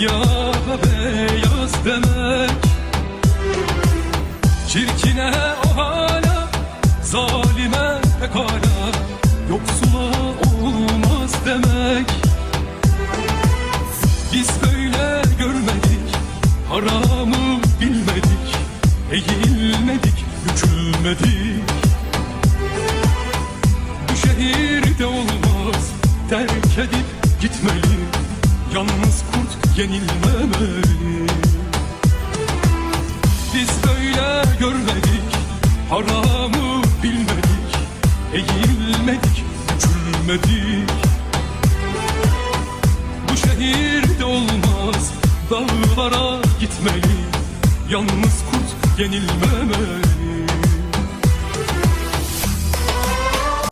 Siyaha beyaz demek. Çirkine o hala Zalime pekala Yoksula olmaz demek. Biz böyle görmedik Haramı bilmedik Eğilmedik, yükülmedik Bu şehirde olmaz Terk edip gitmeli. Yalnız kurt yenilmemeli. Biz böyle görmedik Haramı bilmedik Eğilmedik, bükülmedik Bu şehirde olmaz Dağlara gitmeli. Yalnız kurt yenilmemeli